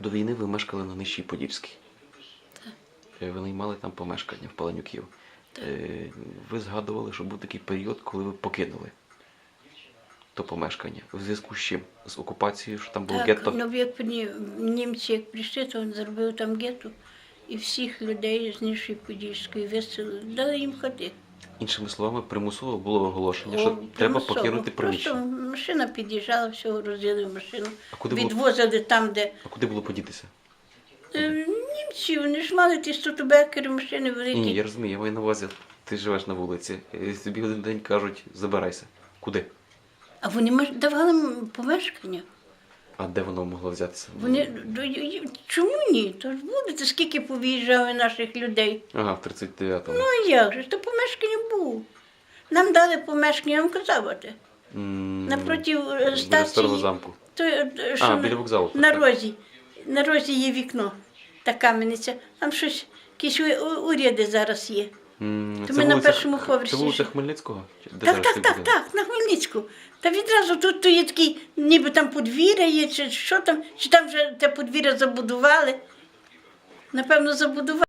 До війни ви мешкали на Нижчій Подільській. Е, Ви наймали там помешкання в Паленюків. Е, Ви згадували, що був такий період, коли ви покинули то помешкання. В зв'язку з чим? З окупацією, що там було Так, гетто? ну як ні- німці як прийшли, то він зробив там гетто і всіх людей з Нижчої Подільської виселили, дали їм хати. Іншими словами, примусово було оголошення, О, що треба примусово. покинути Просто приміщення. машина під'їжджала, всього розділи в машину, А куди було- відвозили там, де А куди було подітися? Е, німці, вони ж мали ті стутубекери, машини великі. Ні, я розумію, я маю на увазі, ти живеш на вулиці, і тобі один день кажуть, забирайся. Куди? А вони давали м- помешкання. А де воно могло взятися? Вони чому ні? То ж будете, скільки повиїжджали наших людей. Ага, в 39-му. Ну як же? То помешкання було. Нам дали помешкання, те. Напроти е, старого замку. То, е, що А, біля вокзалу. На розі. На розі є вікно. Та кам'яниця. Там щось, якісь уряди зараз є. М, То це ми на вулиця першому Х- поверсі Це вулиця Хмельницького? Чи Де Так, зараз так, цей так, будинок? так, на Хмельницьку. Та відразу тут то є такий, ніби там подвір'я є, чи що там, чи там вже те подвір'я забудували. Напевно, забудували.